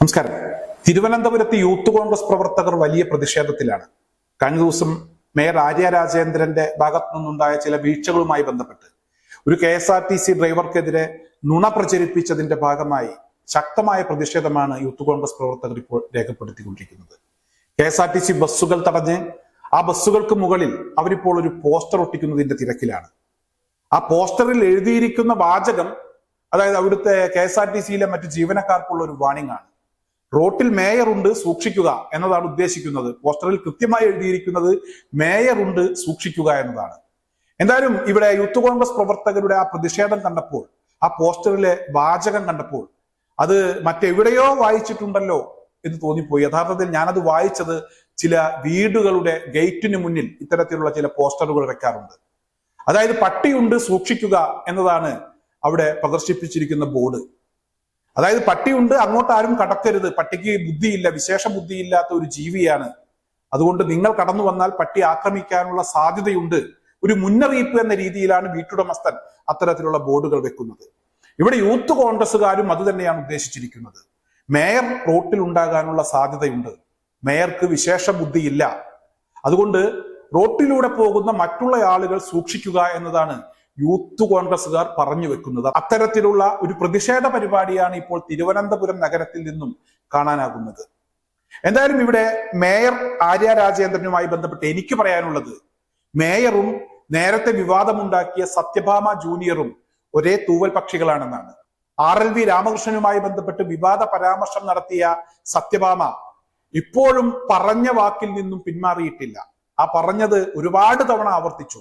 നമസ്കാരം. തിരുവനന്തപുരത്ത് യൂത്ത് കോൺഗ്രസ് പ്രവർത്തകർ വലിയ പ്രതിഷേധത്തിലാണ്. കഴിഞ്ഞ ദിവസം മേയർ ആര്യ രാജേന്ദ്രന്റെ ഭാഗത്തു നിന്നുണ്ടായ ചില വീഴ്ചകളുമായി ബന്ധപ്പെട്ട് ഒരു K S R T C ഡ്രൈവർക്കെതിരെ നുണ പ്രചരിപ്പിച്ചതിന്റെ ഭാഗമായി ശക്തമായ പ്രതിഷേധമാണ് യൂത്ത് കോൺഗ്രസ് പ്രവർത്തകർ ഇപ്പോൾ രേഖപ്പെടുത്തിക്കൊണ്ടിരിക്കുന്നത്. K S R T C ബസ്സുകൾ തടഞ്ഞ് ആ ബസ്സുകൾക്ക് മുകളിൽ അവരിപ്പോൾ ഒരു പോസ്റ്റർ ഒട്ടിക്കുന്നതിന്റെ തിരക്കിലാണ്. ആ പോസ്റ്ററിൽ എഴുതിയിരിക്കുന്ന വാചകം അതായത് അവിടുത്തെ കെ എസ് ആർ ടി സിയിലെ മറ്റു ജീവനക്കാർക്കുള്ള ഒരു വാണിംഗ് ആണ്. റോട്ടിൽ മേയർ ഉണ്ട് സൂക്ഷിക്കുക എന്നതാണ് ഉദ്ദേശിക്കുന്നത്. പോസ്റ്ററിൽ കൃത്യമായി എഴുതിയിരിക്കുന്നത് മേയർ ഉണ്ട് സൂക്ഷിക്കുക എന്നതാണ്. എന്തായാലും ഇവിടെ യൂത്ത് കോൺഗ്രസ് പ്രവർത്തകരുടെ ആ പ്രതിഷേധം കണ്ടപ്പോൾ ആ പോസ്റ്ററിലെ വാചകം കണ്ടപ്പോൾ അത് മറ്റെവിടെയോ വായിച്ചിട്ടുണ്ടല്ലോ എന്ന് തോന്നിപ്പോയി. യഥാർത്ഥത്തിൽ ഞാനത് വായിച്ചത് ചില വീടുകളുടെ ഗേറ്റിന് മുന്നിൽ ഇത്തരത്തിലുള്ള ചില പോസ്റ്ററുകൾ വെക്കാറുണ്ട്. അതായത് പട്ടിയുണ്ട് സൂക്ഷിക്കുക എന്നതാണ് അവിടെ പ്രദർശിപ്പിച്ചിരിക്കുന്ന ബോർഡ്. അതായത് പട്ടിയുണ്ട് അങ്ങോട്ട് ആരും കടക്കരുത്. പട്ടിക്ക് ബുദ്ധിയില്ല വിശേഷ ബുദ്ധിയില്ലാത്ത ഒരു ജീവിയാണ്. അതുകൊണ്ട് നിങ്ങൾ കടന്നു വന്നാൽ പട്ടി ആക്രമിക്കാനുള്ള സാധ്യതയുണ്ട്. ഒരു മുന്നറിയിപ്പ് എന്ന രീതിയിലാണ് വീട്ടുടമസ്ഥൻ അത്തരത്തിലുള്ള ബോർഡുകൾ വെക്കുന്നത്. ഇവിടെ യൂത്ത് കോൺഗ്രസ്സുകാരും അത് തന്നെയാണ് ഉദ്ദേശിച്ചിരിക്കുന്നത്. മേയർ റോട്ടിൽ ഉണ്ടാകാനുള്ള സാധ്യതയുണ്ട്. മേയർക്ക് വിശേഷ ബുദ്ധിയില്ല. അതുകൊണ്ട് റോട്ടിലൂടെ പോകുന്ന മറ്റുള്ള ആളുകൾ സൂക്ഷിക്കുക എന്നതാണ് യൂത്ത് കോൺഗ്രസ്സുകാർ പറഞ്ഞു വെക്കുന്നത് അത്തരത്തിലുള്ള ഒരു പ്രതിഷേധ പരിപാടിയാണ് ഇപ്പോൾ തിരുവനന്തപുരം നഗരത്തിൽ നിന്നും കാണാനാകുന്നത്. എന്തായാലും ഇവിടെ മേയർ ആര്യ രാജേന്ദ്രനുമായി ബന്ധപ്പെട്ട് എനിക്ക് പറയാനുള്ളത് മേയറും നേരത്തെ വിവാദമുണ്ടാക്കിയ സത്യഭാമ ജൂനിയറും ഒരേ തൂവൽ പക്ഷികളാണെന്നാണ്. ആർ എൽ വി രാമകൃഷ്ണനുമായി ബന്ധപ്പെട്ട് വിവാദ പരാമർശം നടത്തിയ സത്യഭാമ ഇപ്പോഴും പറഞ്ഞ വാക്കിൽ നിന്നും പിന്മാറിയിട്ടില്ല. ആ പറഞ്ഞത് ഒരുപാട് തവണ ആവർത്തിച്ചു.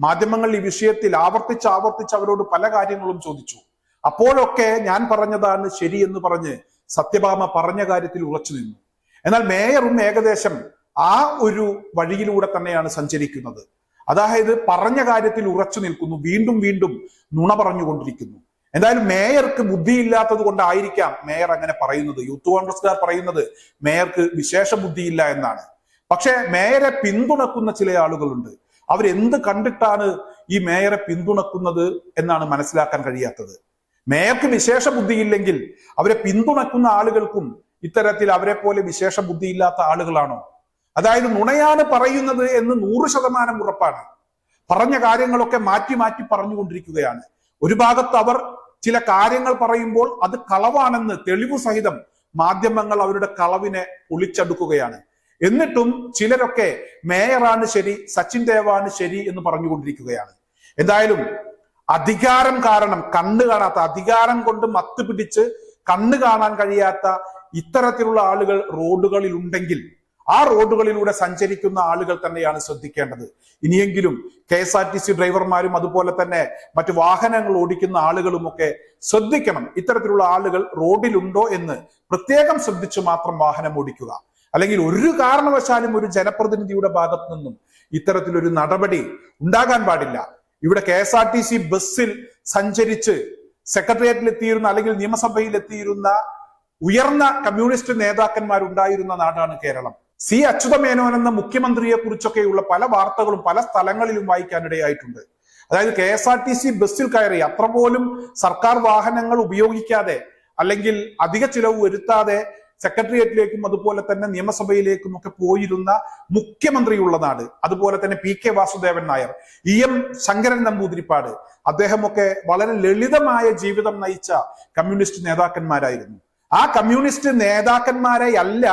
മാധ്യമങ്ങൾ ഈ വിഷയത്തിൽ ആവർത്തിച്ച് ആവർത്തിച്ച് അവരോട് പല കാര്യങ്ങളും ചോദിച്ചു. അപ്പോഴൊക്കെ ഞാൻ പറഞ്ഞതാണ് ശരി എന്ന് പറഞ്ഞ് സത്യഭാമ പറഞ്ഞ കാര്യത്തിൽ ഉറച്ചു നിന്നു. എന്നാൽ മേയറും ഏകദേശം ആ ഒരു വഴിയിലൂടെ തന്നെയാണ് സഞ്ചരിക്കുന്നത്. അതായത് പറഞ്ഞ കാര്യത്തിൽ ഉറച്ചു നിൽക്കുന്നു വീണ്ടും വീണ്ടും നുണ പറഞ്ഞുകൊണ്ടിരിക്കുന്നു. എന്തായാലും മേയർക്ക് ബുദ്ധിയില്ലാത്തത് കൊണ്ടായിരിക്കാം മേയർ അങ്ങനെ പറയുന്നത്. യൂത്ത് കോൺഗ്രസ്സുകാർ പറയുന്നത് മേയർക്ക് വിശേഷ ബുദ്ധിയില്ല എന്നാണ്. പക്ഷേ മേയരെ പിന്തുണക്കുന്ന ചില ആളുകളുണ്ട്. അവരെന്ത് കണ്ടിട്ടാണ് ഈ മേയറെ പിന്തുണക്കുന്നത് എന്നാണ് മനസ്സിലാക്കാൻ കഴിയാത്തത്. മേയർക്ക് വിശേഷ ബുദ്ധിയില്ലെങ്കിൽ അവരെ പിന്തുണക്കുന്ന ആളുകൾക്കും ഇത്തരത്തിൽ അവരെ പോലെ വിശേഷ ബുദ്ധിയില്ലാത്ത ആളുകളാണോ? അതായത് നുണയാണ് പറയുന്നത് എന്ന് നൂറ് ശതമാനം ഉറപ്പാണ്. പറഞ്ഞ കാര്യങ്ങളൊക്കെ മാറ്റി മാറ്റി പറഞ്ഞുകൊണ്ടിരിക്കുകയാണ്. ഒരു ഭാഗത്ത് അവർ ചില കാര്യങ്ങൾ പറയുമ്പോൾ അത് കളവാണെന്ന് തെളിവ് സഹിതം മാധ്യമങ്ങൾ അവരുടെ കളവിനെ പൊളിച്ചെടുക്കുകയാണ് എന്നിട്ടും ചിലരൊക്കെ മേയറാണ് ശരി സച്ചിൻ ദേവാണ് ശരി എന്ന് പറഞ്ഞുകൊണ്ടിരിക്കുകയാണ്. എന്തായാലും അധികാരം കാരണം കണ്ണ് കാണാത്ത അധികാരം കൊണ്ട് മത്ത് പിടിച്ച് കണ്ണ് കാണാൻ കഴിയാത്ത ഇത്തരത്തിലുള്ള ആളുകൾ റോഡുകളിൽ ഉണ്ടെങ്കിൽ ആ റോഡുകളിലൂടെ സഞ്ചരിക്കുന്ന ആളുകൾ തന്നെയാണ് ശ്രദ്ധിക്കേണ്ടത്. ഇനിയെങ്കിലും K S R T C ഡ്രൈവർമാരും അതുപോലെ തന്നെ മറ്റു വാഹനങ്ങൾ ഓടിക്കുന്ന ആളുകളും ഒക്കെ ശ്രദ്ധിക്കണം. ഇത്തരത്തിലുള്ള ആളുകൾ റോഡിലുണ്ടോ എന്ന് പ്രത്യേകം ശ്രദ്ധിച്ചു മാത്രം വാഹനം ഓടിക്കുക. അല്ലെങ്കിൽ ഒരു കാരണവശാലും ഒരു ജനപ്രതിനിധിയുടെ ഭാഗത്തു നിന്നും ഇത്തരത്തിലൊരു നടപടി ഉണ്ടാകാൻ പാടില്ല. ഇവിടെ K S R T C ബസ്സിൽ സഞ്ചരിച്ച് സെക്രട്ടേറിയറ്റിൽ എത്തിയിരുന്ന അല്ലെങ്കിൽ നിയമസഭയിൽ എത്തിയിരുന്ന ഉയർന്ന കമ്മ്യൂണിസ്റ്റ് നേതാക്കന്മാരുണ്ടായിരുന്ന നാടാണ് കേരളം. സി അച്യുതമേനോൻ എന്ന മുഖ്യമന്ത്രിയെ കുറിച്ചൊക്കെയുള്ള പല വാർത്തകളും പല സ്ഥലങ്ങളിലും വായിക്കാനിടയായിട്ടുണ്ട്. അതായത് K S R T C ബസ്സിൽ കയറി അത്ര പോലും സർക്കാർ വാഹനങ്ങൾ ഉപയോഗിക്കാതെ അല്ലെങ്കിൽ അധിക ചിലവ് വരുത്താതെ സെക്രട്ടേറിയറ്റിലേക്കും അതുപോലെ തന്നെ നിയമസഭയിലേക്കും ഒക്കെ പോയിരുന്ന മുഖ്യമന്ത്രിയുള്ള നാട് അതുപോലെ തന്നെ P K Vasudevan Nair E M Sankaran Namboodiripad. അദ്ദേഹമൊക്കെ വളരെ ലളിതമായ ജീവിതം നയിച്ച കമ്മ്യൂണിസ്റ്റ് നേതാക്കന്മാരായിരുന്നു. ആ കമ്മ്യൂണിസ്റ്റ് നേതാക്കന്മാരെ അല്ല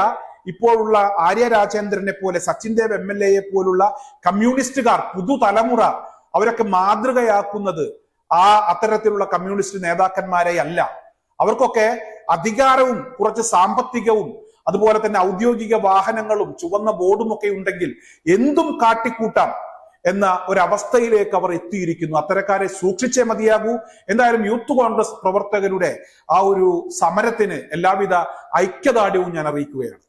ഇപ്പോഴുള്ള ആര്യ രാജേന്ദ്രനെ പോലെ സച്ചിൻ ദേവ് എം എൽ എയെ പോലുള്ള കമ്മ്യൂണിസ്റ്റുകാർ പുതുതലമുറ അവരൊക്കെ മാതൃകയാക്കുന്നത് ആ അത്തരത്തിലുള്ള കമ്മ്യൂണിസ്റ്റ് നേതാക്കന്മാരെ അല്ല. അവർക്കൊക്കെ അധികാരവും കുറച്ച് സാമ്പത്തികവും അതുപോലെ തന്നെ ഔദ്യോഗിക വാഹനങ്ങളും ചുവന്ന ബോർഡും ഒക്കെ ഉണ്ടെങ്കിൽ എന്തും കാട്ടിക്കൂട്ടാം എന്ന ഒരവസ്ഥയിലേക്ക് അവർ എത്തിയിരിക്കുന്നു. അത്തരക്കാരെ സൂക്ഷിച്ചേ മതിയാകൂ. എന്തായാലും യൂത്ത് കോൺഗ്രസ് പ്രവർത്തകരുടെ ആ ഒരു സമരത്തിന് എല്ലാവിധ ഐക്യദാർഢ്യവും ഞാൻ അറിയിക്കുകയാണ്.